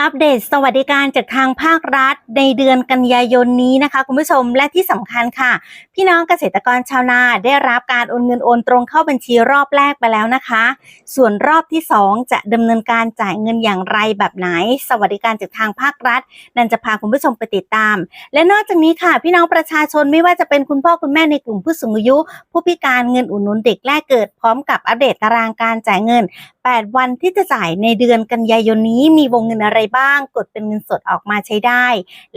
อัปเดตสวัสดิการจากทางภาครัฐในเดือนกันยายนนี้นะคะ คุณผู้ชมและที่สำคัญค่ะ พี่น้องเกษตรกรชาวนาได้รับการโอนเงินโอนตรงเข้าบัญชีรอบแรกไปแล้วนะคะ ส่วนรอบที่ 2 จะดำเนินการจ่ายเงินอย่างไรแบบไหน สวัสดิการจากทางภาครัฐ นันจะพาคุณผู้ชมไปติดตาม และนอกจากนี้ค่ะ พี่น้องประชาชนไม่ว่าจะเป็นคุณพ่อคุณแม่ในกลุ่มผู้สูงอายุ ผู้พิการเงินอุดหนุนเด็กแรกเกิดพร้อมกับอัปเดตตารางการจ่ายเงิน 8 วันที่จะจ่ายในเดือนกันยายนนี้มีวงเงินอะไรบ้าง กดเป็นเงินสดออกมาใช้ได้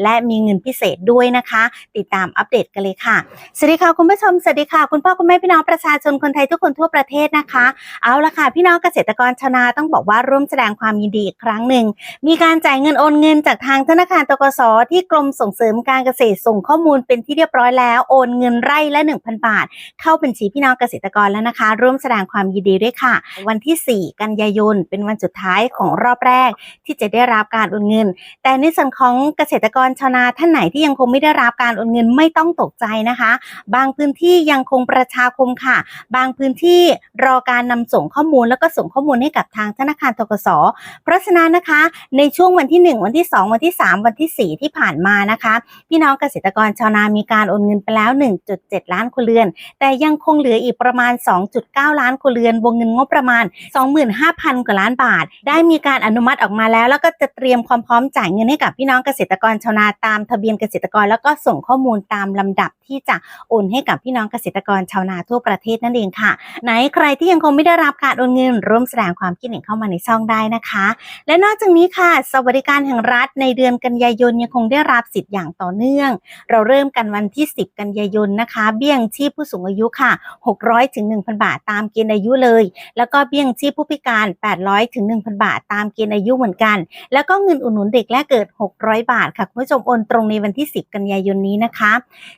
และมีเงินพิเศษด้วยนะคะ ติดตามอัปเดตกันเลยค่ะสวัสดีค่ะคุณผู้ชมสวัสดีค่ะคุณพ่อคุณแม่พี่น้องประชาชนคนไทยทุกคนทั่วประเทศนะคะ เอาละค่ะพี่น้องเกษตรกรชาวนาต้องบอกว่าร่วมแสดงความยินดีอีกครั้งหนึ่งมีการจ่ายเงินโอนเงินจากทางธนาคารตกสที่กรมส่งเสริมการเกษตรส่งข้อมูลเป็นที่เรียบร้อยแล้วโอนเงินไร่ละ 1,000 บาท เข้าบัญชีพี่น้องเกษตรกรแล้วนะคะ ร่วมแสดงความยินดีด้วยค่ะ วันที่ 4 กันยายนเป็นวันสุดท้ายของรอบแรกที่จะได้รับการโอนเงิน แต่ในส่วนของเกษตรกรชาวนาท่านไหนที่ยังคงไม่ได้รับการโอนเงินไม่ต้องตกใจนะคะ บางพื้นที่ยังคงประชาคมค่ะ บางพื้นที่รอการนำส่งข้อมูลแล้วก็ส่งข้อมูลให้กับทางธนาคารทกส เพราะฉะนั้นนะคะ ในช่วงวันที่ 1 วันที่ 2 วันที่ 3 วันที่ 4 ที่ผ่านมานะคะ พี่น้องเกษตรกรชาวนามีการโอนเงินไปแล้ว 1.7 ล้านครัวเรือน แต่ยังคงเหลืออีกประมาณ 2.9 ล้านครัวเรือน วงเงินงบประมาณ 25,000 กว่าล้านบาท ได้มีการอนุมัติออกมาแล้วแล้วก็จะเตรียมความพร้อมจ่ายเงินให้กับพี่น้องเกษตรกรชาวนาตามทะเบียนเกษตรกร แล้วก็ส่งข้อมูลตามลำดับที่จะโอนให้กับพี่น้องเกษตรกรชาวนาทั่วประเทศนั่นเองค่ะ ไหนใครที่ยังคงไม่ได้รับการโอนเงิน ร่วมแสดงความคิดเห็นเข้ามาในช่องได้นะคะ และนอกจากนี้ค่ะ สวัสดิการแห่งรัฐในเดือนกันยายนยังคงได้รับสิทธิ์อย่างต่อเนื่อง เราเริ่มกันวันที่ 10 กันยายนนะคะ เบี้ยงชีพผู้สูงอายุค่ะ 600ถึง1,000 บาทตามเกณฑ์อายุเลย แล้วก็เบี้ยงชีพผู้พิการ 800ถึง1,000 บาทตามเกณฑ์อายุเหมือนกันแล้วก็เงินอุดหนุนเด็กแรกเกิด 600 บาทค่ะคุณผู้ชมโอนตรงในวันที่ 10 กันยายนนี้นะคะ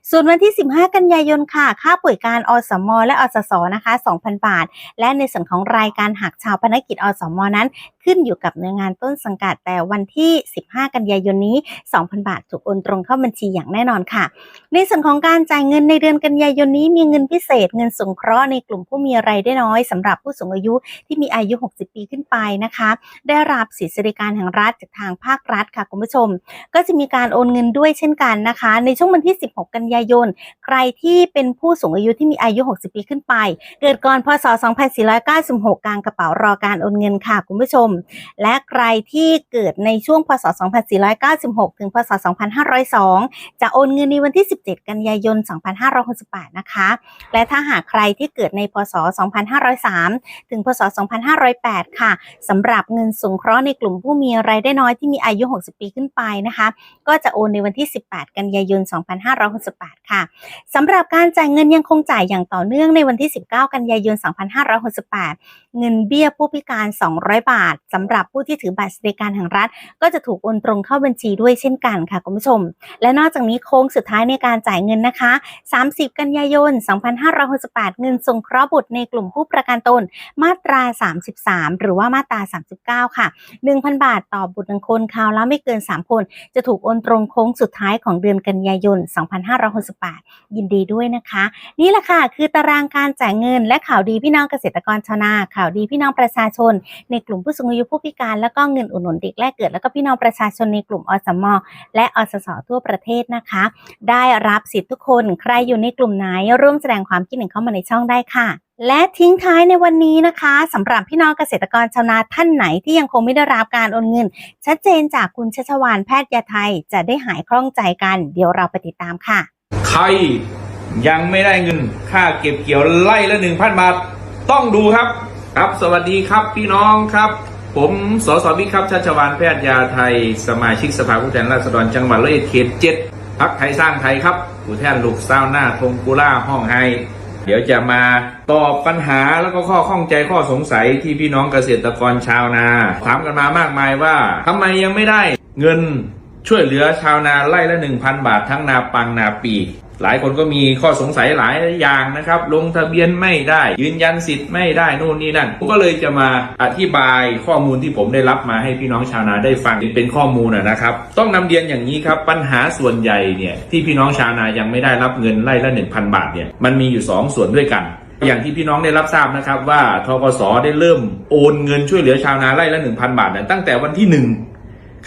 ส่วนวันที่ 15 กันยายนค่ะ ค่าป่วยการอสม และอสสนะคะ 2,000 บาท และในส่วนของรายการหักชาวพนักกิจอสมนั้น ขึ้นอยู่กับหน่วยงานต้นสังกัดแต่วันที่ 15 กันยายนนี้ 2,000 บาทถูกโอนตรงเข้าบัญชีอย่างแน่นอนค่ะ ในส่วนของการจ่ายเงินในเดือนกันยายนนี้มีเงินพิเศษ เงินสงเคราะห์ในกลุ่มผู้มีรายได้น้อยสำหรับผู้สูงอายุที่มีอายุ 60 ปีขึ้นไปนะคะ ได้รับสิทธิสวัสดิการแห่งรัฐจากทางภาครัฐค่ะคุณผู้ชม ก็จะมีการโอนเงินด้วยเช่นกันนะคะ ในช่วงวันที่ 16 กันยายน ใครที่เป็นผู้สูงอายุที่มีอายุ 60 ปีขึ้นไป เกิดก่อนพศ 2496 กลางกระเป๋ารอการโอนเงินค่ะคุณผู้ชมและใครที่เกิดในช่วงพศ 2496 ถึงพศ 2502 จะโอนเงินในวันที่ 17 กันยายน 2568 นะคะ และถ้าหากใครที่เกิดในพศ 2503 ถึงพศ 2508 ค่ะสำหรับเงินสงเคราะห์ในกลุ่มผู้มีรายได้น้อยที่มีอายุ 60 ปีขึ้นไปนะคะ ก็จะโอนในวันที่ 18 กันยายน 2568 ค่ะสำหรับการจ่ายเงินยังคงจ่ายอย่างต่อเนื่องในวันที่ 19 กันยายน 2568 เงินเบี้ยผู้พิการ 200 บาทสำหรับผู้ที่ถือบัตรสวัสดิการแห่งรัฐ ก็จะถูกโอนตรงเข้าบัญชีด้วยเช่นกันค่ะคุณผู้ชม และนอกจากนี้โค้งสุดท้ายในการจ่ายเงินนะคะ 30 กันยายน 2568 เงินสงเคราะห์บุตรในกลุ่มผู้ประกันตน มาตรา 33 หรือว่ามาตรา 39 ค่ะ 1,000 บาทต่อบุตรหนึ่งคนคราวละไม่เกิน 3 คน จะถูกโอนตรงโค้งสุดท้ายของเดือนกันยายน 2568 ยินดีด้วยนะคะ นี่แหละค่ะ คือตารางการจ่ายเงินและข่าวดีพี่น้องเกษตรกรชาวนาข่าวดีพี่น้องประชาชน ในกลุ่มผู้สูงอายุผู้พิการ แล้วก็เงินอุดหนุนเด็กแรกเกิด แล้วก็พี่น้องประชาชนในกลุ่มอสมอและอสสทั่วประเทศนะคะ ได้รับสิทธิ์ทุกคนใครอยู่ในกลุ่มไหน ร่วมแสดงความคิดเห็นเข้ามาในช่องได้ค่ะและทิ้งท้ายในวันนี้นะคะสำหรับพี่น้องเกษตรกรชาวนาท่านไหนที่ยังคงไม่ได้รับการโอนเงิน ชัดเจนจากคุณชัชวานแพทย์ยาไทยจะได้หายคล่องใจกัน เดี๋ยวเราไปติดตามค่ะ ใครยังไม่ได้เงินค่าเก็บเกี่ยวไล่ละหนึ่งพันบาท ต้องดูครับ ครับสวัสดีครับพี่น้องครับ ผม สสวิครับชัชวานแพทย์ยาไทย สมาชิกสภาผู้แทนราษฎรจังหวัดร้อยเอ็ดเขตเจ็ดพักไทยสร้างไทยครับผู้แทนลูกเศร้าวหน้าทงกุล่าห้องไฮเดี๋ยวจะมาตอบปัญหาแล้วก็ข้อข้องใจข้อสงสัยที่พี่น้องเกษตรกรชาวนา ถามกันมามากมายว่าทำไมยังไม่ได้เงินช่วยเหลือชาวนาไร่ละ 1,000 บาททั้งนาปังนาปี หลายคนก็มีข้อสงสัยหลายอย่างนะครับ ลงทะเบียนไม่ได้ ยืนยันสิทธิ์ไม่ได้นู่นนี่นั่นผมก็เลยจะมาอธิบายข้อมูลที่ผมได้รับมาให้พี่น้องชาวนาได้ฟังเป็นข้อมูลนะครับ ต้องนำเรียนอย่างนี้ครับปัญหาส่วนใหญ่เนี่ยที่พี่น้องชาวนายังไม่ได้รับเงินไร่ละ 1,000 บาทเนี่ยมันมีอยู่ 2 ส่วนด้วยกันอย่างที่พี่น้องได้รับทราบนะครับว่าทกสได้เริ่มโอนเงินช่วยเหลือชาวนาไร่ละ 1,000 บาทนี่ยตั้งแต่วันที่หนึ่ง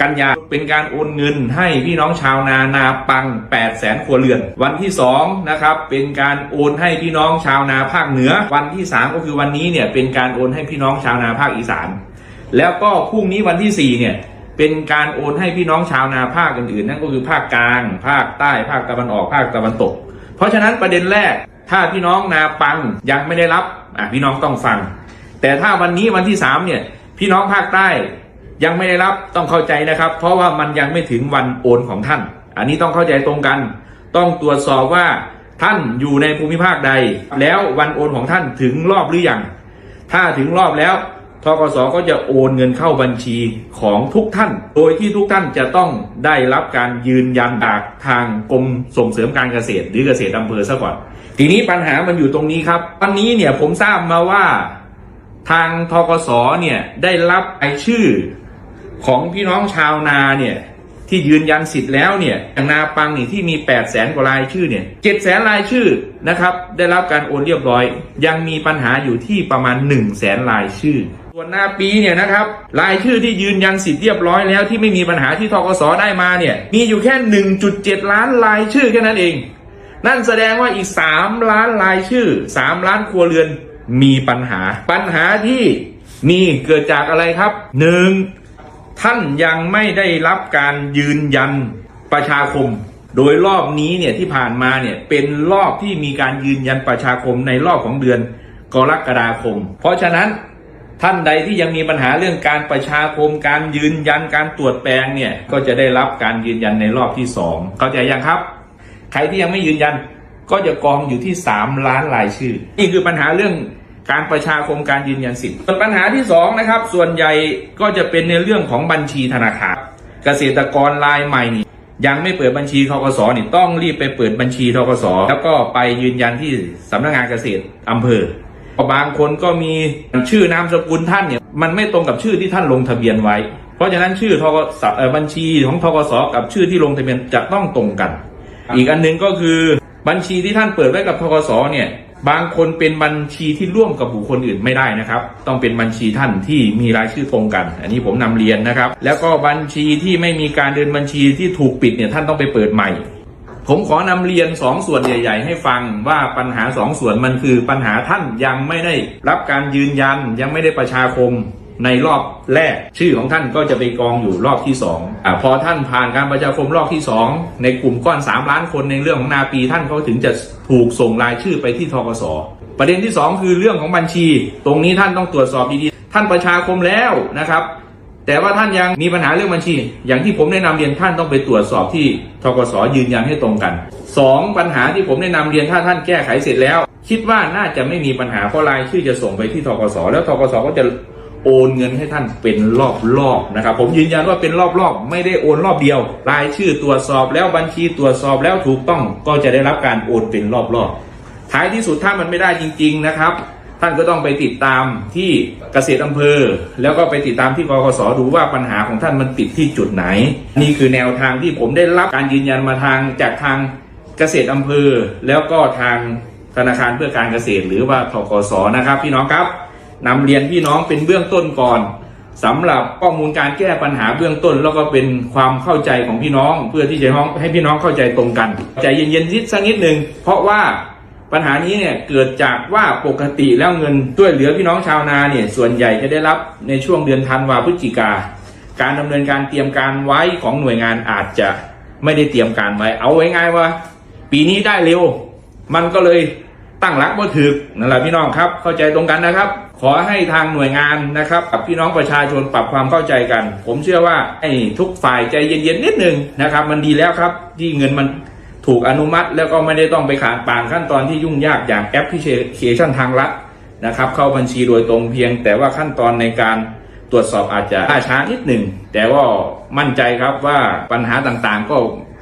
กันยาเป็นการโอนเงินให้พี่น้องชาวนานาปัง 8 0 0แสนครัวเรือน วันที่2นะครับเป็นการโอนให้พี่น้องชาวนาภาคเหนือ วันที่ 3 ก็คือวันนี้เนี่ยเป็นการโอนให้พี่น้องชาวนาภาคอีสาน แล้วก็พรุ่งนี้วันที่4เนี่ยเป็นการโอนให้พี่น้องชาวนาภาคอื่นๆ นั่นก็คือภาคกลาง ภาคใต้ภาคตะวันออกภาคตะวันตก เพราะฉะนั้นประเด็นแรกถ้าพี่น้องนาปังยังไม่ได้รับอะพี่น้องต้องฟัง แต่ถ้าวันนี้วันที่สามเนี่ยพี่น้องภาคใต้ ยังไม่ได้รับต้องเข้าใจนะครับ เพราะว่ามันยังไม่ถึงวันโอนของท่าน อันนี้ต้องเข้าใจตรงกัน ต้องตรวจสอบว่าท่านอยู่ในภูมิภาคใด แล้ววันโอนของท่านถึงรอบหรือยัง ถ้าถึงรอบแล้วทกสก็จะโอนเงินเข้าบัญชีของทุกท่าน โดยที่ทุกท่านจะต้องได้รับการยืนยันจากทางกรมส่งเสริมการเกษตร หรือเกษตรอำเภอซะก่อน ทีนี้ปัญหามันอยู่ตรงนี้ครับ วันนี้เนี่ยผมทราบมาว่าทางทกสเนี่ยได้รับรายชื่อ ของพี่น้องชาวนาเนี่ยที่ยืนยันสิทธิ์แล้วเนี่ยอย่างนาปังนี่ที่มี 8 0 0แสนกว่ารายชื่อเนี่ย7 0 0แสนรายชื่อนะครับได้รับการโอนเรียบร้อย ยังมีปัญหาอยู่ที่ประมาณ 1 0 0 0 0แสนรายชื่อ ส่วนนาปีเนี่ยนะครับรายชื่อที่ยืนยันสิทธิ์เรียบร้อยแล้วที่ไม่มีปัญหาที่ทกสได้มาเนี่ยมีอยู่แค่ 1.7 ล้านรายชื่อแค่นั้นเอง นั่นแสดงว่าอีก 3 ล้านรายชื่อ 3 ล้านครัวเรือนมีปัญหา ปัญหาที่มีเกิดจากอะไรครับหนึ่ง ท่านยังไม่ได้รับการยืนยันประชาคม โดยรอบนี้เนี่ยที่ผ่านมาเนี่ยเป็นรอบที่มีการยืนยันประชาคมในรอบของเดือนกรกฎาคม เพราะฉะนั้นท่านใดที่ยังมีปัญหาเรื่องการประชาคมการยืนยันการตรวจแปลงเนี่ยก็จะได้รับการยืนยันในรอบที่สองเข้าใจยังครับ ใครที่ยังไม่ยืนยันก็จะกองอยู่ที่ 3 ล้านรายชื่อ นี่คือปัญหาเรื่อง การประชาคมการยืนยันสิทธิ์ส่วนปัญหาที่2นะครับส่วนใหญ่ก็จะเป็นในเรื่องของบัญชีธนาคาร เกษตรกรรายใหม่นี่ยังไม่เปิดบัญชีทกสนี่ต้องรีบไปเปิดบัญชีทกสแล้วก็ไปยืนยันที่สำนักงานเกษตรอำเภอบางคนก็มีชื่อนามสกุลท่านเนี่ยมันไม่ตรงกับชื่อที่ท่านลงทะเบียนไว้ เพราะฉะนั้นชื่อทกสเอ่อบัญชีของทกสกับชื่อที่ลงทะเบียนจะต้องตรงกัน อีกอันหนึ่งก็คือบัญชีที่ท่านเปิดไว้กับทกสเนี่ย บางคนเป็นบัญชีที่ร่วมกับบุคคลอื่นไม่ได้นะครับ ต้องเป็นบัญชีท่านที่มีรายชื่อตรงกัน อันนี้ผมนำเรียนนะครับ แล้วก็บัญชีที่ไม่มีการเดินบัญชีที่ถูกปิดเนี่ยท่านต้องไปเปิดใหม่ ผมขอนำเรียนสองส่วนใหญ่ ๆ ให้ฟังว่าปัญหาสองส่วนมันคือปัญหาท่านยังไม่ได้รับการยืนยันยังไม่ได้ประชาคม ในรอบแรก ชื่อของท่านก็จะไปกองอยู่รอบที่สองอาพอท่านผ่านการประชาคมรอบที่สองในกลุ่มก้อน 3 ล้านคนในเรื่องของนาปีท่านเขาถึงจะถูกส่งรายชื่อไปที่ทกสประเด็นที่สองคือเรื่องของบัญชี ตรงนี้ท่านต้องตรวจสอบดีๆท่านประชาคมแล้วนะครับแต่ว่าท่านยังมีปัญหาเรื่องบัญชี อย่างที่ผมแนะนำเรียนท่านต้องไปตรวจสอบที่ทกสยืนยันให้ตรงกันสองปัญหาที่ผมแนะนำเรียนถ้าท่านแก้ไขเสร็จแล้ว คิดว่าน่าจะไม่มีปัญหาเพราะรายชื่อจะส่งไปที่ทกสแล้วทกสก็จะ โอนเงินให้ท่านเป็นรอบๆนะครับ ผมยืนยันว่าเป็นรอบๆ ไม่ได้โอนรอบเดียว รายชื่อตรวจสอบแล้วบัญชีตรวจสอบแล้วถูกต้องก็จะได้รับการโอนเป็นรอบๆ ท้ายที่สุดถ้ามันไม่ได้จริง ๆนะครับ ท่านก็ต้องไปติดตามที่เกษตรอำเภอ แล้วก็ไปติดตามที่กกสดูว่าปัญหาของท่านมันติดที่จุดไหน นี่คือแนวทางที่ผมได้รับการยืนยันมาทางจากทางเกษตรอำเภอ แล้วก็ทางธนาคารเพื่อการเกษตรหรือว่าทกสนะครับ พี่น้องครับ นำเรียนพี่น้องเป็นเบื้องต้นก่อนสำหรับข้อมูลการแก้ปัญหาเบื้องต้น แล้วก็เป็นความเข้าใจของพี่น้อง เพื่อที่จะให้พี่น้องเข้าใจตรงกันใจเย็นๆนิดสักนิดหนึ่งเพราะว่าปัญหานี้เนี่ยเกิดจากว่าปกติแล้วเงินช่วยเหลือพี่น้องชาวนาเนี่ยส่วนใหญ่จะได้รับในช่วงเดือนธันวาพฤศจิกา การดำเนินการเตรียมการไว้ของหน่วยงานอาจจะไม่ได้เตรียมการไว้ เอาไว้ง่ายว่า ปีนี้ได้เร็ว มันก็เลยตั้งรักว่ถึกนั่นแหละพี่น้องครับ เข้าใจตรงกันนะครับ ขอให้ทางหน่วยงานนะครับกับพี่น้องประชาชนปรับความเข้าใจกัน ผมเชื่อว่าไอ้ทุกฝ่ายใจเย็นๆนิดหนึ่งนะครับ มันดีแล้วครับที่เงินมันถูกอนุมัติ แล้วก็ไม่ได้ต้องไปขานปานขั้นตอนที่ยุ่งยากอย่างแอปพลิเคชันทางรัฐนะครับ เข้าบัญชีโดยตรงเพียง แต่ว่าขั้นตอนในการตรวจสอบอาจจะล่าช้านิดหนึ่งแต่ว่ามั่นใจครับว่าปัญหาต่างๆ ก็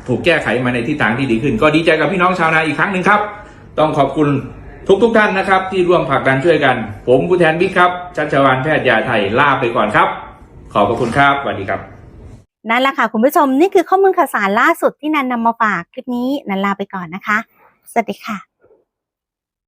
ถูกแก้ไขมาในทิศทางที่ดีขึ้น ก็ดีใจกับพี่น้องชาวนาอีกครั้งหนึ่งครับ ต้องขอบคุณ ทุกๆทท่านนะครับ ที่ร่วมผลักดันช่วยกัน ผมผู้แทนบิ๊กครับชัชวานแพทย์ยาไทยลาไปก่อนครับ ขอบพระคุณครับสวัสดีครับนั่นแหละค่ะคุณผู้ชมนี่คือข้อมูลข่าวสารล่าสุดที่นันนำมาฝากคลิปนี้นันลาไปก่อนนะคะ สวัสดีค่ะ